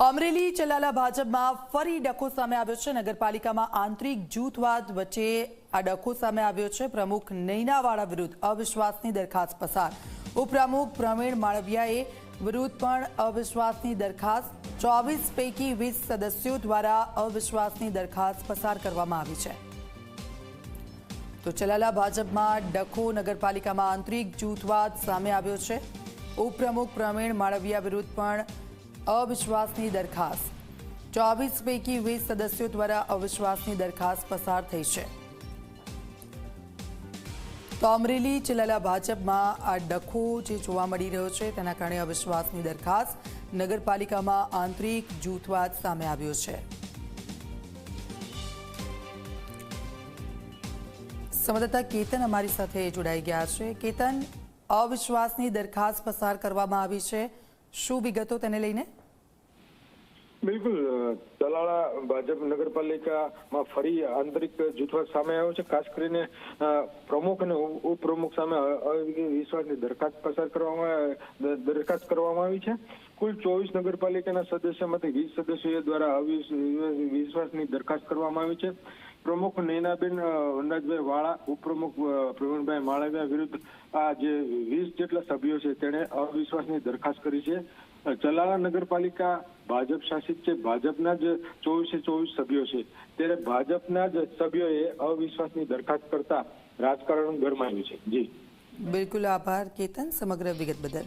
અમરેલી ચલાલા ભાજપમાં ફરી ડખો સામે આવ્યો છે. નગરપાલિકામાં આંતરિક જૂથવાદ વચ્ચે આ ડખો સામે આવ્યો છે. પ્રમુખ નૈનાવાળા વિરુદ્ધ અવિશ્વાસની દરખાસ્ત પસાર. ઉપપ્રમુખ પ્રવીણ માળવિયાએ વિરુદ્ધ પણ અવિશ્વાસની દરખાસ્ત. ચોવીસ પૈકી વીસ સદસ્યો દ્વારા અવિશ્વાસની દરખાસ્ત પસાર કરવામાં આવી છે. તો ચલાલા ભાજપમાં ડખો નગરપાલિકામાં આંતરિક જૂથવાદ સામે આવ્યો છે. ઉપપ્રમુખ પ્રવીણ માળવિયા વિરુદ્ધ પણ અવિશ્વાસની દરખાસ્ત. ચોવીસ પૈકી વીસ સદસ્યો દ્વારા અવિશ્વાસની દરખાસ્ત પસાર થઈ છે. તો અમરેલી જિલ્લાના ભાજપમાં આ ડખો જે જોવા મળી રહ્યો છે, તેના કારણે અવિશ્વાસની દરખાસ્ત નગરપાલિકામાં આંતરિક જૂથવાદ સામે આવ્યો છે. સંવાદદાતા કેતન અમારી સાથે જોડાઈ ગયા છે. કેતન, અવિશ્વાસની દરખાસ્ત પસાર કરવામાં આવી છે. શું વિગતો તેને લઈને? બિલકુલ દલાળા ભાજપ નગરપાલિકામાં ફરી આંતરિક જૂથવાદ સામે આવ્યો છે. ખાસ કરીને પ્રમુખ અને ઉપ- ઉપપ્રમુખ સામે વિશ્વાસની દરખાસ્ત પસાર કરવામાં દરખાસ્ત કરવામાં આવી છે. કુલ ચોવીસ નગરપાલિકાના સદસ્યમાંથી વીસ સદસ્યો દ્વારા અવિશ્વાસની વિશ્વાસની દરખાસ્ત કરવામાં આવી છે. પ્રમુખ નૈનાબેન વનરાજભાઈ વાળા, ઉપપ્રમુખ પ્રવીણભાઈ માળવિયા વિરુદ્ધ આ જે વીસ જેટલા સભ્યો છે તેણે અવિશ્વાસની દરખાસ્ત કરી છે. ચલાળા નગરપાલિકા ભાજપ શાસિત છે. ભાજપના જ ચોવીસે ચોવીસ સભ્યો છે. ત્યારે ભાજપના જ સભ્યોએ અવિશ્વાસની દરખાસ્ત કરતા રાજકારણ ગરમાયું છે. જી. બિલકુલ આભાર, કેતન, સમગ્ર વિગત બદલ.